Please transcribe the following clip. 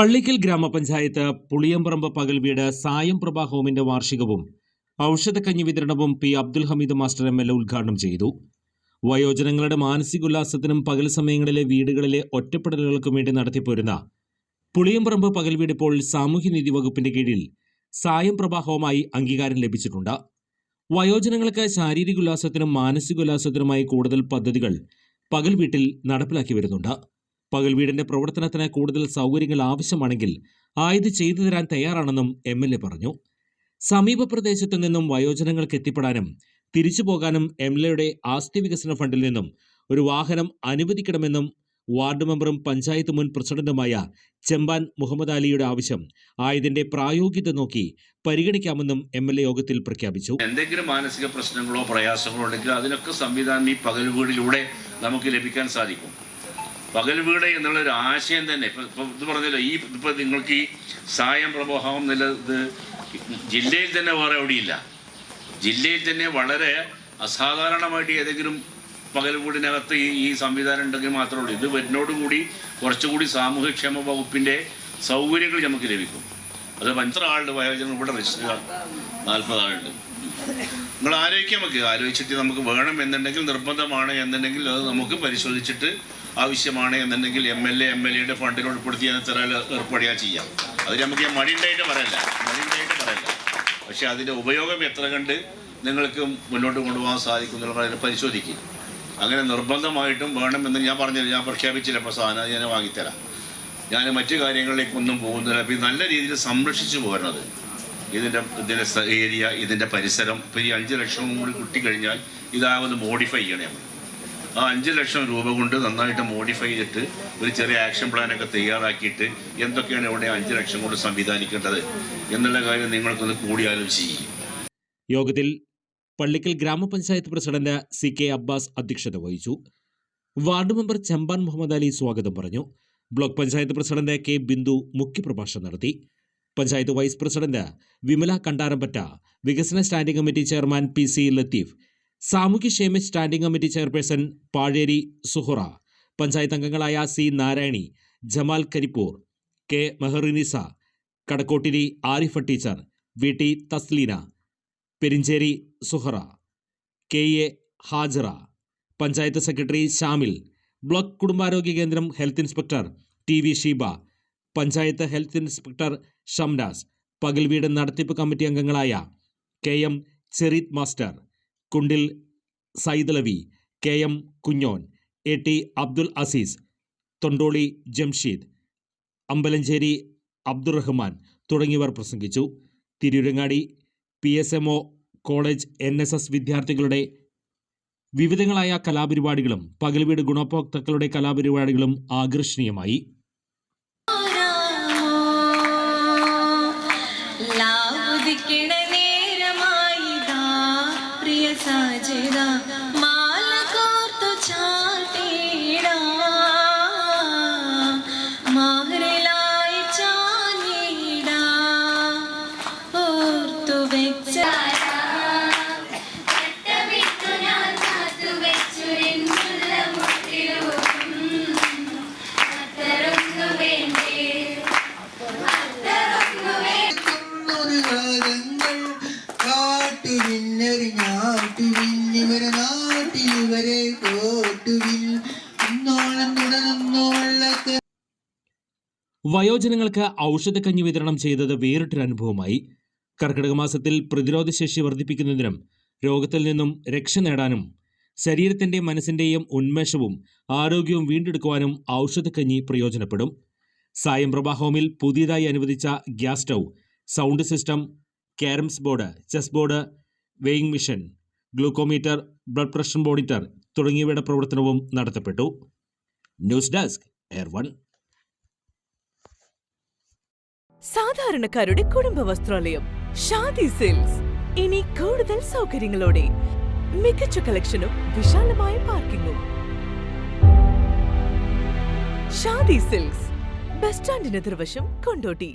പള്ളിക്കൽ ഗ്രാമപഞ്ചായത്ത് പുളിയമ്പറമ്പ് പകൽ വീട് സായം പ്രഭ ഹോമിന്റെ വാർഷികവും ഔഷധക്കഞ്ഞി വിതരണവും P Abdul Hameed master M L ഉദ്ഘാടനം ചെയ്തു. വയോജനങ്ങളുടെ മാനസികോല്ലാസത്തിനും പകൽ സമയങ്ങളിലെ വീടുകളിലെ ഒറ്റപ്പെടലുകൾക്കും വേണ്ടി നടത്തിപ്പോരുന്ന പുളിയമ്പറമ്പ് പകൽ വീട് ഇപ്പോൾ സാമൂഹ്യനീതി വകുപ്പിന്റെ കീഴിൽ സായം പ്രഭ ഹോമായി അംഗീകാരം ലഭിച്ചിട്ടുണ്ട്. വയോജനങ്ങൾക്ക് ശാരീരിക ഉല്ലാസത്തിനും മാനസികോല്ലാസത്തിനുമായി കൂടുതൽ പദ്ധതികൾ പകൽ വീട്ടിൽ നടപ്പിലാക്കി വരുന്നുണ്ട്. പകൽ വീടിന്റെ പ്രവർത്തനത്തിന് കൂടുതൽ സൗകര്യങ്ങൾ ആവശ്യമാണെങ്കിൽ ആയത് ചെയ്തു തരാൻ തയ്യാറാണെന്നും എം എൽ എ പറഞ്ഞു. സമീപ പ്രദേശത്തു നിന്നും വയോജനങ്ങൾക്ക് എത്തിപ്പെടാനും തിരിച്ചു പോകാനും എം എൽ എയുടെ ആസ്തി വികസന ഫണ്ടിൽ നിന്നും ഒരു വാഹനം അനുവദിക്കണമെന്നും വാർഡ് മെമ്പറും പഞ്ചായത്ത് മുൻ പ്രസിഡന്റുമായ ചെമ്പാൻ മുഹമ്മദ് അലിയുടെ ആവശ്യം ആയതിന്റെ പ്രായോഗികത നോക്കി പരിഗണിക്കാമെന്നും എം എൽ എ യോഗത്തിൽ പ്രഖ്യാപിച്ചു. എന്തെങ്കിലും മാനസിക പ്രശ്നങ്ങളോ പ്രയാസങ്ങളോ ഉണ്ടെങ്കിൽ അതിനൊക്കെ സംവിധാനം ഈ പകൽ വീടിലൂടെ നമുക്ക് ലഭിക്കാൻ സാധിക്കും. പകൽ വീട് എന്നുള്ള ഒരു ആശയം തന്നെ. ഇപ്പം ഇപ്പം ഇത് പറഞ്ഞല്ലോ ഈ ഇപ്പം നിങ്ങൾക്ക് ഈ സായം പ്രബോഹം എന്നുള്ള ഇത് ജില്ലയിൽ തന്നെ വേറെ എവിടെയില്ല. ജില്ലയിൽ തന്നെ വളരെ അസാധാരണമായിട്ട് ഏതെങ്കിലും പകൽ വീടിനകത്ത് ഈ ഈ സംവിധാനം ഉണ്ടെങ്കിൽ മാത്രമേ ഉള്ളൂ. ഇത് വരുന്നതോടുകൂടി കുറച്ചുകൂടി സാമൂഹ്യക്ഷേമ വകുപ്പിന്റെ സൗകര്യങ്ങൾ നമുക്ക് ലഭിക്കും. അത് എത്ര ആളുടെ വയോജനം ഇവിടെ രജിസ്റ്റർ നാൽപ്പത് ആളുണ്ട്. നിങ്ങൾ ആലോചിക്കാൻ വെക്കുക ആലോചിച്ചിട്ട് നമുക്ക് വേണം എന്നുണ്ടെങ്കിൽ നിർബന്ധമാണ് എന്നുണ്ടെങ്കിൽ അത് നമുക്ക് പരിശോധിച്ചിട്ട് ആവശ്യമാണ് എന്നുണ്ടെങ്കിൽ M L A M L എയുടെ ഫണ്ടിൽ ഉൾപ്പെടുത്തി തരാൻ ഏർപ്പെടുക ചെയ്യാം. അത് നമുക്ക് ഞാൻ മടിയുണ്ടായിട്ട് പറയല്ല മടിയുണ്ടായിട്ട് പറയല്ല പക്ഷെ അതിന്റെ ഉപയോഗം എത്ര കണ്ട് നിങ്ങൾക്ക് മുന്നോട്ട് കൊണ്ടുപോകാൻ സാധിക്കും എന്നുള്ള അതിനെ പരിശോധിക്കും. അങ്ങനെ നിർബന്ധമായിട്ടും വേണം എന്ന് ഞാൻ പറഞ്ഞില്ല. ഞാൻ പ്രഖ്യാപിച്ചില്ല. അപ്പോൾ സാധനം ഞാൻ വാങ്ങിത്തരാം. ഞാൻ മറ്റു കാര്യങ്ങളിലേക്കൊന്നും പോകുന്നില്ല. അപ്പോൾ നല്ല രീതിയിൽ സംരക്ഷിച്ചു പോരണത് ഇതിന്റെ ഇതിന്റെ ഏരിയ ഇതിന്റെ പരിസരം. ഇപ്പോൾ ഈ അഞ്ച് ലക്ഷം കൂടി കിട്ടിക്കഴിഞ്ഞാൽ ഇതാവുന്നത് മോഡിഫൈ ചെയ്യണേ നമ്മൾ ആ അഞ്ച് ലക്ഷം രൂപ കൊണ്ട് നന്നായിട്ട് മോഡിഫൈ ചെയ്തിട്ട് ഒരു ചെറിയ ആക്ഷൻ പ്ലാനൊക്കെ തയ്യാറാക്കിയിട്ട് എന്തൊക്കെയാണ് ഇവിടെ അഞ്ച് ലക്ഷം കൊണ്ട് സംവിധാനിക്കേണ്ടത് എന്നുള്ള കാര്യം നിങ്ങൾക്കൊന്ന് കൂടിയാലോചിച്ച് ചെയ്യും. യോഗത്തിൽ പള്ളിക്കൽ ഗ്രാമപഞ്ചായത്ത് പ്രസിഡന്റ് സി കെ അബ്ബാസ് അധ്യക്ഷത വഹിച്ചു. വാർഡ് മെമ്പർ ചമ്പാൻ മുഹമ്മദ് അലി സ്വാഗതം പറഞ്ഞു. Block panchayat president K Bindu മുഖ്യപ്രഭാഷണം നടത്തി. പഞ്ചായത്ത് വൈസ് പ്രസിഡന്റ് വിമല കണ്ടാരമ്പറ്റ വികസന standing committee chairman P C Latheef സാമൂഹ്യക്ഷേമ standing committee chairperson Pazheri Suhara panchayat അംഗങ്ങളായ C Narayani Jamal Karippur K Meharinisa Kadakkottiri Arifa teacher V T Thasleena Perincheri Suhara K A Hajara panchayat secretary Shamil block കുടുംബാരോഗ്യ കേന്ദ്രം health inspector T V Sheeba panchayat health inspector Shamnas പകൽ വീട് നടത്തിപ്പ് committee അംഗങ്ങളായ K M Cheereeth master Kundil Saidalavi K M Kunhon A T Abdul Azeez Thondoli Jamsheed Ambalancheri Abdurahman തുടങ്ങിയവർ പ്രസംഗിച്ചു. Tirurangadi P S M O college N S S വിദ്യാർത്ഥികളുടെ വിവിധങ്ങളായ കലാപരിപാടികളും പകൽവീട് ഗുണഭോക്താക്കളുടെ കലാപരിപാടികളും ആകർഷണീയമായി. കാട്ടുവിന്നൊരു നാട്ടിൽ ഇവരെ കോട്ടുവിൽ വയോജനങ്ങൾക്ക് ഔഷധക്കഞ്ഞി വിതരണം ചെയ്തത് വേറിട്ടൊരു അനുഭവമായി. കർക്കിടക മാസത്തിൽ പ്രതിരോധശേഷി വർദ്ധിപ്പിക്കുന്നതിനും രോഗത്തിൽ നിന്നും രക്ഷ നേടാനും ശരീരത്തിന്റെ മനസ്സിന്റെയും ഉന്മേഷവും ആരോഗ്യവും വീണ്ടെടുക്കുവാനും ഔഷധക്കഞ്ഞി പ്രയോജനപ്പെടും. സായം പ്രഭാഹോമിൽ പുതിയതായി അനുവദിച്ച gas stove sound system carroms board chess board weighing machine glucometer blood pressure monitor തുടങ്ങിയവയുടെ പ്രവർത്തനവും നടത്തപ്പെട്ടു. News desk air one. സാധാരണക്കാരുടെ കുടുംബ വസ്ത്രാലയം ഷാദി സെയിൽസ് ഇനി കൂടുതൽ സൗകര്യങ്ങളോടെ മികച്ച കളക്ഷനും വിശാലമായ പാർക്കിങ്ങും. ഷാദി സിൽക്സ് ബസ് സ്റ്റാൻഡിന് എതിർവശം കൊണ്ടോട്ടി.